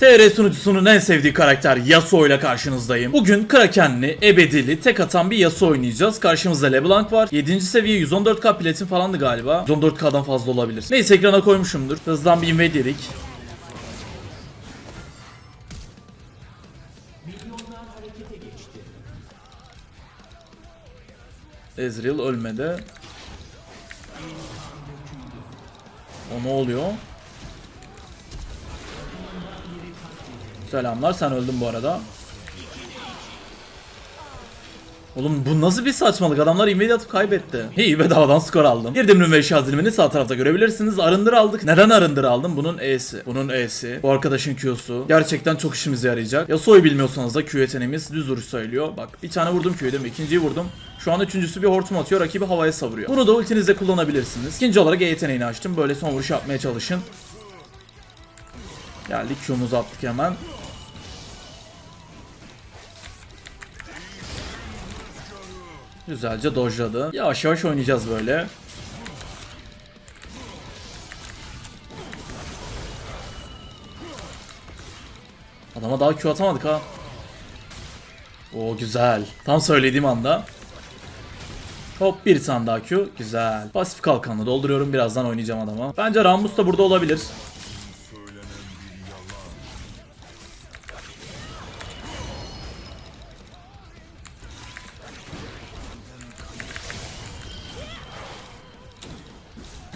TR sunucusunun en sevdiği karakter Yasuo ile karşınızdayım. Bugün Kraken'li, ebedili, tek atan bir Yasuo oynayacağız. Karşımızda LeBlanc var. 7. seviye 114k platin falandı galiba. 114k'dan fazla olabilir. Neyse ekrana koymuşumdur. Hızdan bir invade yedik. Ezreal ölmedi. O ne oluyor? Selamlar sen öldün bu arada. Oğlum bu nasıl bir saçmalık adamlar invade atıp kaybetti. İyi bedavadan skor aldım. Girdim ürün ve eşya dilimini sağ tarafta görebilirsiniz. Arındır aldık. Neden arındır aldım? Bunun E'si. Bunun E'si. Bu arkadaşın Q'su. Gerçekten çok işimize yarayacak. Yasuo'yu bilmiyorsanız da Q yeteneğimiz düz vuruş söylüyor. Bak bir tane vurdum Q'yu değil mi? İkinciyi vurdum. Şu an üçüncüsü bir hortum atıyor. Rakibi havaya savuruyor. Bunu da ultinizde kullanabilirsiniz. İkinci olarak E yeteneğini açtım. Böyle son vuruş yapmaya çalışın. Geldik Q'muzu attık hemen. Güzelce dojladı. Yavaş yavaş oynayacağız böyle. Adama daha Q atamadık ha. O güzel. Tam söylediğim anda. Hop bir tane daha Q. Güzel. Pasif kalkanla dolduruyorum. Birazdan oynayacağım adama. Bence Rammus da burada olabilir.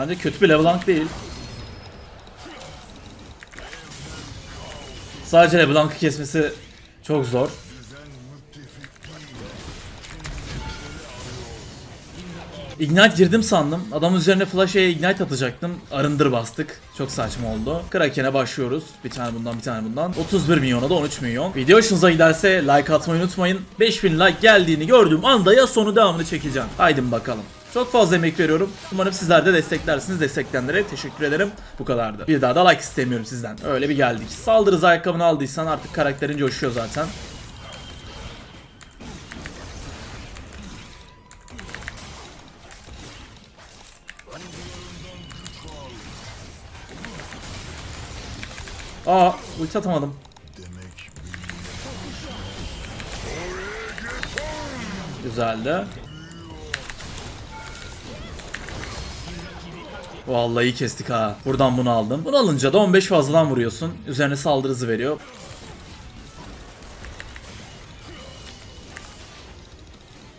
Bence kötü bir LeBlanc değil. Sadece LeBlanc'ı kesmesi çok zor. Ignite girdim sandım. Adamın üzerine flash'e ignite atacaktım. Arındır bastık. Çok saçma oldu. Kraken'e başlıyoruz. Bir tane bundan bir tane bundan. 31 milyona da 13 milyon. Video hoşunuza giderse like atmayı unutmayın. 5000 like geldiğini gördüğüm anda ya sonu devamını çekeceğim. Haydi bakalım. Çok fazla emek veriyorum. Umarım sizler de desteklersiniz. Destekleyenlere teşekkür ederim. Bu kadardı. Bir daha da like istemiyorum sizden. Öyle bir geldik. Saldırız ayakkabını aldıysan artık karakterin coşuyor zaten. Aa ulti atamadım. Güzeldi. Vallahi iyi kestik ha. Buradan bunu aldım. Bunu alınca da 15 fazladan vuruyorsun. Üzerine saldırı hızı veriyor.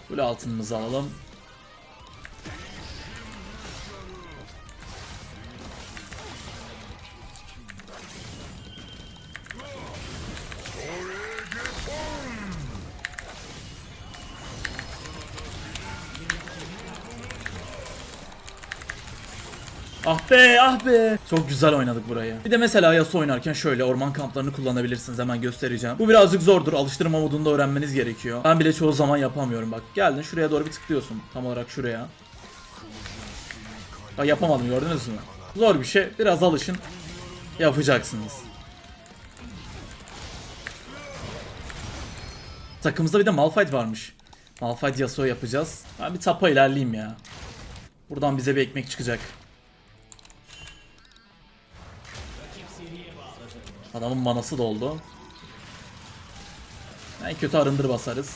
Böyle altınımızı alalım. Ah be ah be. Çok güzel oynadık burayı. Bir de mesela Yasuo oynarken şöyle orman kamplarını kullanabilirsiniz hemen göstereceğim. Bu birazcık zordur alıştırma modunda öğrenmeniz gerekiyor. Ben bile çoğu zaman yapamıyorum bak. Geldin şuraya doğru bir tıklıyorsun. Tam olarak şuraya. Bak yapamadım gördünüz mü? Zor bir şey. Biraz alışın. Yapacaksınız. Takımımızda bir de Malphite varmış. Malphite Yasuo yapacağız. Ben bir tapa ilerleyeyim ya. Buradan bize bir ekmek çıkacak. Adamın manası doldu. En kötü arındır basarız.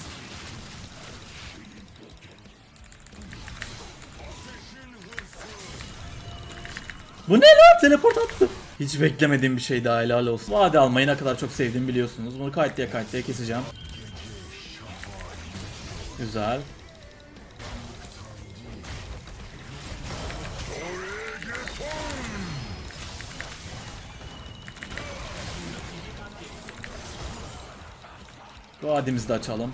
Bu ne lan? Teleport attı. Hiç beklemediğim bir şey daha helal olsun. Vade almayı ne kadar çok sevdiğimi biliyorsunuz. Bunu kayıt diye kayıt diye keseceğim. Güzel. Vadimizi de açalım.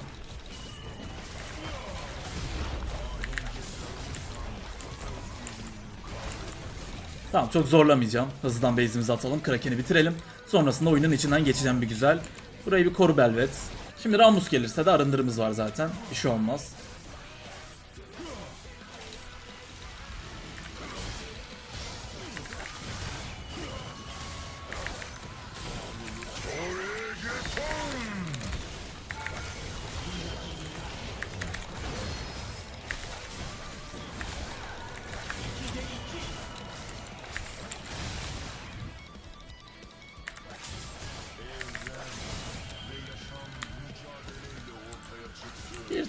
Tamam çok zorlamayacağım. Hızlıdan base'imizi atalım. Kraken'i bitirelim. Sonrasında oyunun içinden geçeceğim bir güzel. Burayı bir koru Belvet. Şimdi Ramus gelirse de arındırımız var zaten. Bir şey olmaz.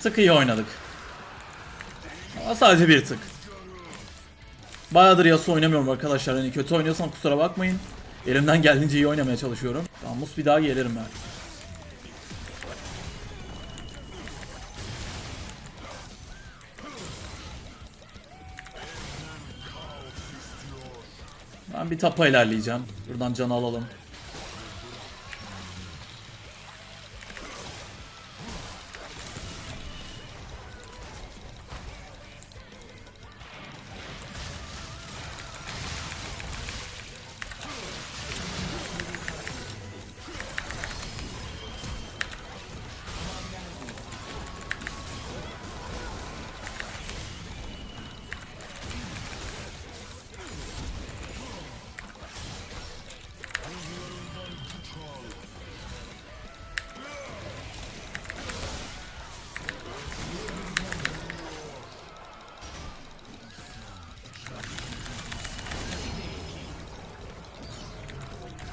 Tık iyi oynadık. Ama sadece bir tık. Bayağıdır Yasuo oynamıyorum arkadaşlar. Hani kötü oynuyorsam kusura bakmayın. Elimden geldiğince iyi oynamaya çalışıyorum. Ramus bir daha gelirim ben. Ben bir tapa ilerleyeceğim. Buradan canı alalım.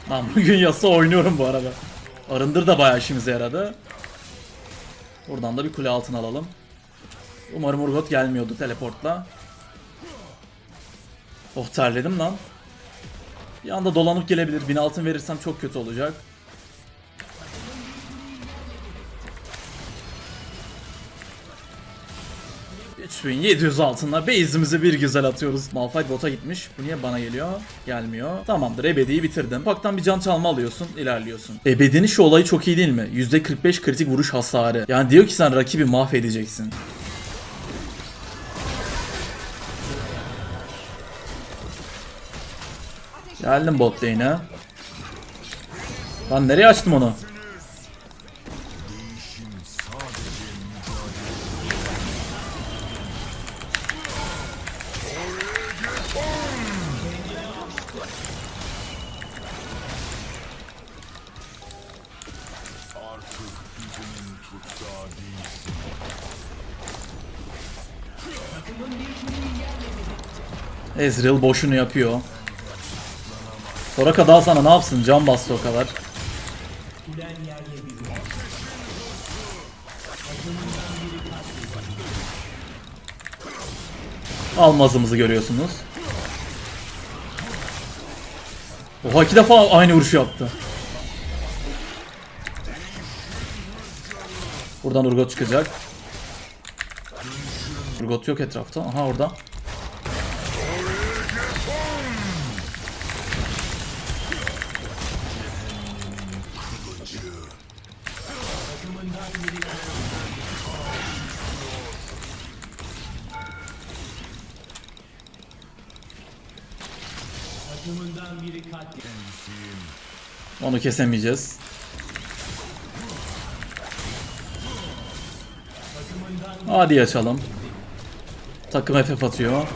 Lan bugün Yasuo oynuyorum bu arada. Arındır da bayağı işimize yaradı. Buradan da bir kule altına alalım. Umarım Urgot gelmiyordu teleportla. Oh terledim lan. Bir anda dolanıp gelebilir. 1000 altın verirsem çok kötü olacak. ...3700 altınla base'imizi bir güzel atıyoruz. Malphite bota gitmiş. Bu niye bana geliyor? Gelmiyor. Tamamdır ebediyi bitirdim. Ufaktan bir can çalma alıyorsun ilerliyorsun. Ebedinin şu olayı çok iyi değil mi? %45 kritik vuruş hasarı. Yani diyor ki sen rakibi mahvedeceksin. Geldim bot lane'e. Lan nereye açtım onu? Ezreal boşunu yapıyor. Soraka daha sana ne yapsın? Can bastı o kadar. Almazımızı görüyorsunuz. Oha iki defa aynı vuruşu yaptı. Buradan Urgot çıkacak. Urgot yok etrafta. Aha orada. Onu kesemeyeceğiz. Hadi açalım. Takım FF atıyor.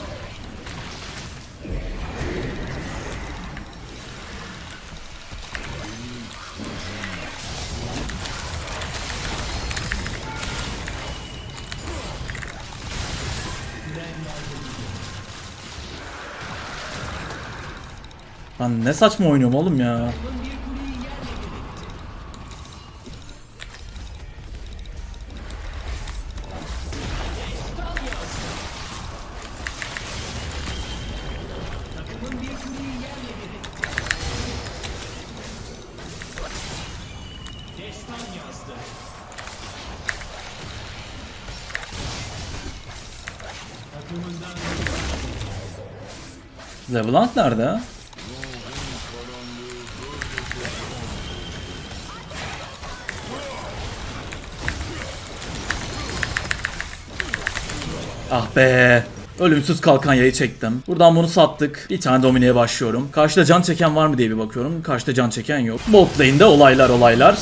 Ben ne saçma oynuyorum oğlum ya. Levelant nerede? Ah be. Ölümsüz kalkan yayı çektim. Buradan bunu sattık. Bir tane domineye başlıyorum. Karşıda can çeken var mı diye bir bakıyorum. Karşıda can çeken yok. Bot lane'de olaylar olaylar.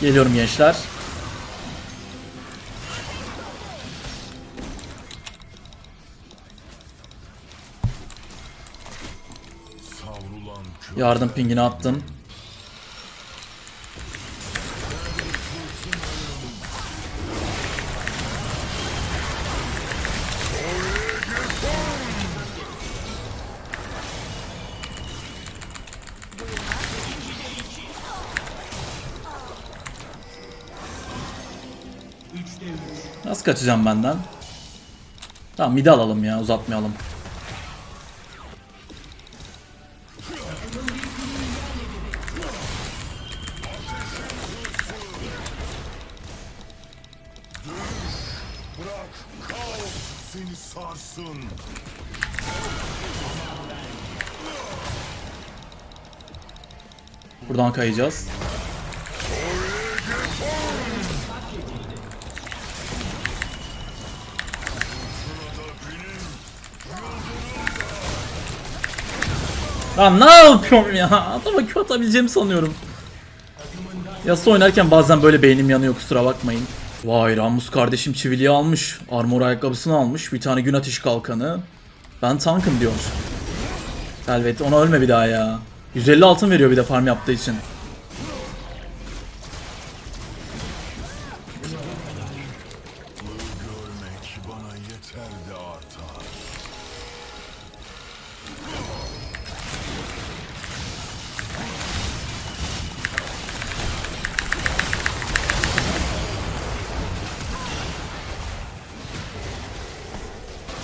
Geliyorum gençler. Yardım pingini attım. Nasıl kaçacağım benden? Tamam midi alalım ya uzatmayalım. Buradan kayacağız. Lan ne yapıyorum ya? Adama Q atabileceğimi sanıyorum. Yasa oynarken bazen böyle beynim yanıyor kusura bakmayın. Vay Ramus kardeşim çiviliği almış. Armor ayakkabısını almış. Bir tane gün ateşi kalkanı. Ben tankım diyor. Elbette ona ölme bir daha ya. 150 altın veriyor bir de farm yaptığı için.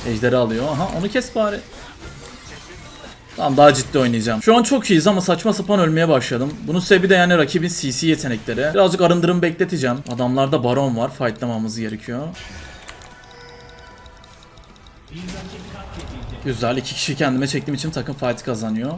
Ejderi alıyor. Aha onu kes bari. Tamam daha ciddi oynayacağım. Şu an çok iyiyiz ama saçma sapan ölmeye başladım. Bunun sebebi de yani rakibin CC yetenekleri. Birazcık arındırım bekleteceğim. Adamlarda baron var. Fightlamamız gerekiyor. Güzel. iki kişi kendime çektiğim için takım fight kazanıyor.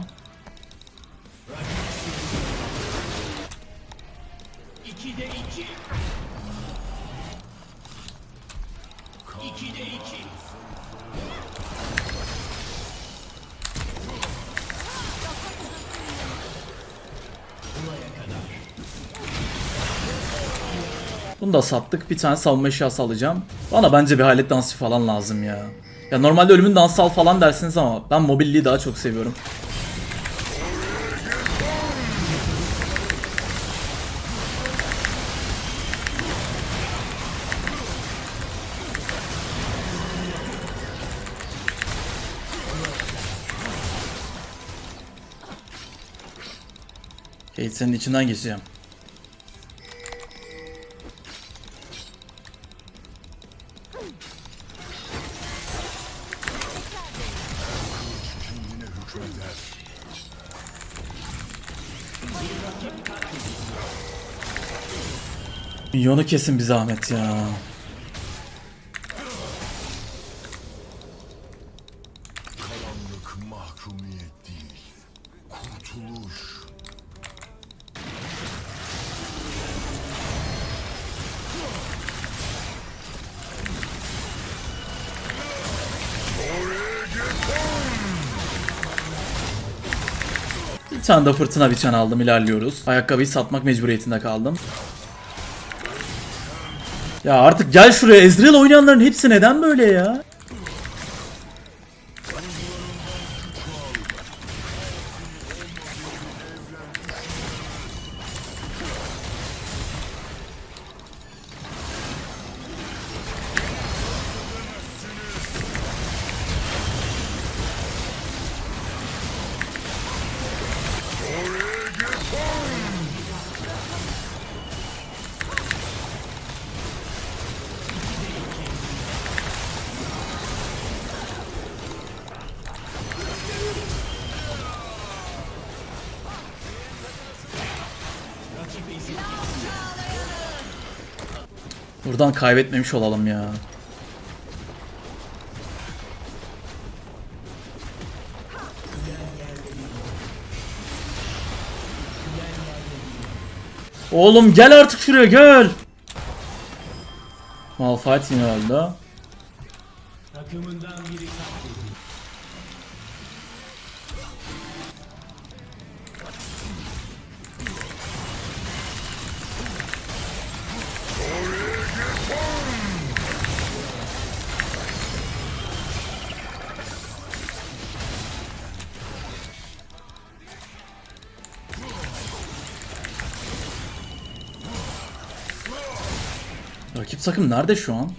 Bunu da sattık. Bir tane savunma eşyası alacağım. Bana bence bir halet dansı falan lazım ya. Ya normalde ölümün dansı al falan dersiniz ama ben mobilliği daha çok seviyorum. Kate senin içinden geçeceğim. Milyonu kesin bir zahmet ya. Bir tane de fırtına biçen aldım ilerliyoruz. Ayakkabıyı satmak mecburiyetinde kaldım. Ya artık gel şuraya Ezreal oynayanların hepsi neden böyle ya? Buradan kaybetmemiş olalım ya. Oğlum gel artık şuraya gel. Malphite yine öldü. Rakip takım nerede şu an?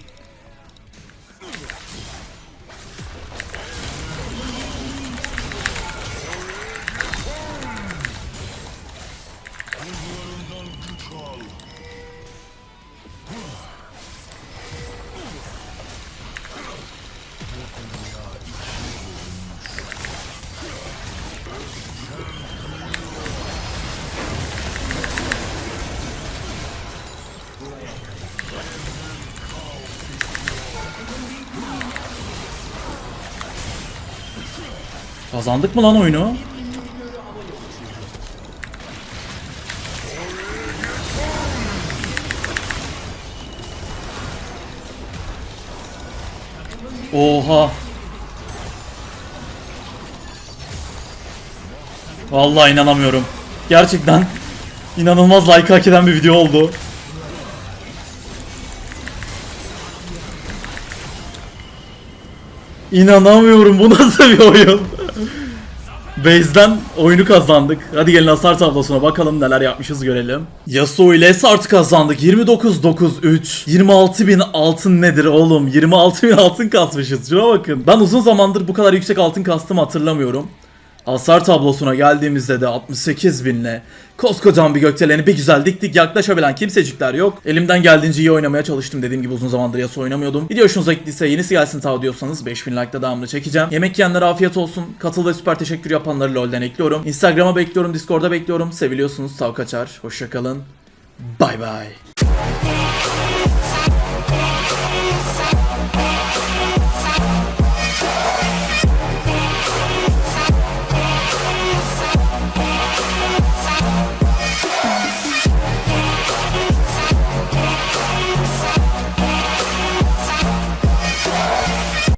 Kazandık mı lan oyunu? Oha. Vallahi inanamıyorum. Gerçekten inanılmaz like hak eden bir video oldu. İnanamıyorum bu nasıl bir oyun? Base'den oyunu kazandık. Hadi gelin hasar tablosuna bakalım neler yapmışız görelim. Yasuo ile Esart kazandık. 29-9-3. 26.000 altın nedir oğlum? 26.000 altın kasmışız. Şuna bakın. Ben uzun zamandır bu kadar yüksek altın kastım hatırlamıyorum. Hasar tablosuna geldiğimizde de 68 binle koskocaman bir gökdeleni bir güzel diktik yaklaşabilen kimsecikler yok. Elimden geldiğince iyi oynamaya çalıştım dediğim gibi uzun zamandır Yasuo oynamıyordum. Video hoşunuza gittiyse yenisi gelsin tav diyorsanız 5000 like'da devamını çekeceğim. Yemek yiyenlere afiyet olsun. Katıl ve süper teşekkür yapanları LoL'den ekliyorum. Instagram'a bekliyorum, Discord'a bekliyorum. Seviliyorsunuz tav kaçar. Hoşçakalın. Bay bay.